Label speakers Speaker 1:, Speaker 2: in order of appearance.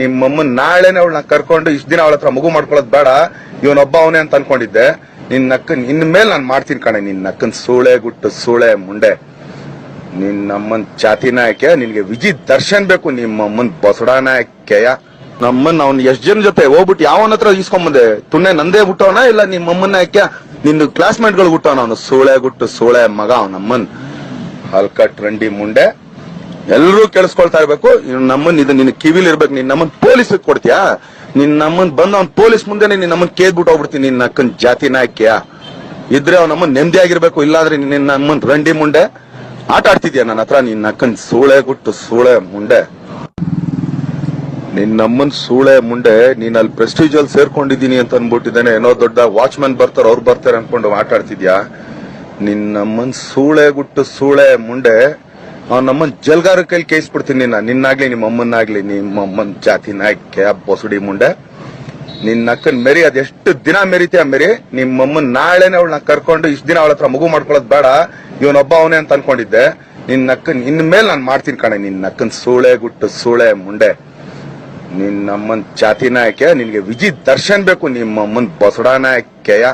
Speaker 1: ನಿಮ್ಮಮ್ಮನ್ ನಾಳೆನೆ ಅವಳನ್ನ ಕರ್ಕೊಂಡು ಇಷ್ಟು ದಿನ ಅವಳ ಹತ್ರ ಮಗು ಮಾಡ್ಕೊಳ್ಳೋದು ಬೇಡ, ಇವನೊಬ್ಬ ಅವನೇ ಅಂತ ಅನ್ಕೊಂಡಿದ್ದೆ. ನಿನ್ನ ಅಕ್ಕನ ಇನ್ ಮೇಲೆ ನಾನು ಮಾಡ್ತೀನಿ ಕಣೆ, ನಿನ್ನ ಅಕ್ಕನ ಸೂಳೆ ಗುಟ್ಟು, ಸೂಳೆ ಮುಂಡೆ. ನಿನ್ನಮ್ಮನ ಚಾತಿ ನಾಯಕ ನಿನ್ಗೆ ವಿಜಿ ದರ್ಶನ್ ಬೇಕು ನಿಮ್ಮಮ್ಮನ್ ಬಸಡ ನಾಯಕೆಯ. ನಮ್ಮನ್ ಅವ್ನ ಎಷ್ಟ್ ಜನ ಜೊತೆ ಹೋಗ್ಬಿಟ್ಟು ಯಾವನ ಹತ್ರ ಈಸ್ಕೊಂಬಂದೆ? ತುಣ್ಣೆ ನಂದೇ ಬಿಟ್ಟವನ ಇಲ್ಲ ನಿಮ್ಮಮ್ಮನ ಯಾಕೆ ನಿನ್ನ ಕ್ಲಾಸ್ಮೇಟ್ಗಳು ಬಿಟ್ಟವನ ಅವನು? ಸೂಳೆ ಗುಟ್ಟು, ಸೂಳೆ ಮಗ ಅವನಮ್ಮನ್. ಹಲ್ಕಟ್ ರಂಡಿ ಮುಂಡೆ. ಎಲ್ಲರೂ ಕೇಳಿಸ್ಕೊಳ್ತಾ ಇರ್ಬೇಕು. ನಮ್ಮನ್ ಇದು ನಿನ್ನ ಕಿವಿಲ್ ಇರ್ಬೇಕು. ನೀನ್ ನಮ್ಮನ್ ಪೊಲೀಸ್ ಕೊಡ್ತೀಯಾ? ನಿನ್ ನಮ್ಮನ್ ಬಂದ ಅವ್ನ್ ಪೊಲೀಸ್ ಮುಂದೆ ನೀನ್ ನಮ್ಮನ್ ಕೇದ್ಬಿಟ್ಟು ಹೋಗ್ಬಿಡ್ತೀನಿ. ನಿನ್ನ ಅಕ್ಕನ್ ಜಾತಿ ನಾಯಕಿಯ? ಇದ್ರೆ ಅವ್ನ ನಮ್ಮನ್ ನೆಮ್ಮದಿ ಆಗಿರ್ಬೇಕು. ಇಲ್ಲಾಂದ್ರೆ ನಿನ್ನ ನಮ್ಮನ್ ರಂಡಿ ಮುಂಡೆ ಆಟ ಆಡ್ತಿದ್ಯಾ ನನ್ನ ಹತ್ರ? ನಿನ್ನ ಅಕ್ಕನ್ ಸೂಳೆ ಗುಟ್ಟು ಸೂಳೆ ಮುಂಡೆ. ನಿನ್ ನಮ್ಮನ್ ಸೂಳೆ ಮುಂಡೆ, ನೀನ್ ಅಲ್ಲಿ ಪ್ರೆಸ್ಟೀಜ್ ಅಲ್ಲಿ ಸೇರ್ಕೊಂಡಿದ್ದೀನಿ ಅಂತ ಅನ್ಬಿಟ್ಟಿದ್ದಾನೆ ಏನೋ ದೊಡ್ಡ ವಾಚ್ಮನ್ ಬರ್ತಾರ, ಅವ್ರು ಬರ್ತಾರೆ ಅನ್ಕೊಂಡು ಮಾತಾಡ್ತಿದ್ಯಾ ನಿನ್ ನಮ್ಮನ್ ಸೂಳೆ ಗುಟ್ಟು ಸೂಳೆ ಮುಂಡೆ ಅವ್ನ ಜಲ್ಗಾರ ಕೈಲಿ ಕೇಯಿಸ್ಬಿಡ್ತೀನಿ ನಿನ್ನ ನಿನ್ನಾಗ್ಲಿ, ನಿಮ್ಮ ಅಮ್ಮನಾಗ್ಲಿ ನಿಮ್ಮ ಅಮ್ಮನ್ ಜಾತಿ ನಾಯ್ಕೆ ಬೊಸುಡಿ ಮುಂಡೆ. ನಿನ್ನ ಅಕ್ಕನ್ ಮೆರಿ ಅದೆಷ್ಟು ದಿನ ಮೆರಿತೀಯ ಮೆರಿ? ನಿಮ್ಮ ಅಮ್ಮನ್ ನಾಳೆನೆ ಅವಳನ್ನ ಕರ್ಕೊಂಡು ಇಷ್ಟ ದಿನ ಅವಳ ಹತ್ರ ಮಗು ಮಾಡ್ಕೊಳ್ಳೋದು ಬೇಡ. ಇವನೊಬ್ಬ ಅವನೇ ಅಂತ ಅನ್ಕೊಂಡಿದ್ದೆ. ನಿನ್ನ ಅಕ್ಕನ್ ಇನ್ ಮೇಲೆ ನಾನು ಮಾಡ್ತೀನಿ ಕಣೆ. ನಿನ್ನ ಅಕ್ಕನ್ ಸೂಳೆ ಗುಟ್ಟು, ಸೂಳೆ ಮುಂಡೆ. ನಿನ್ನಮ್ಮನ್ ಜಾತಿ ನಾಯಕ ನಿನ್ಗೆ ವಿಜಿ ದರ್ಶನ್ ಬೇಕು. ನಿಮ್ಮಮ್ಮನ್ ಬಸಡ ನಾಯಕೆಯ.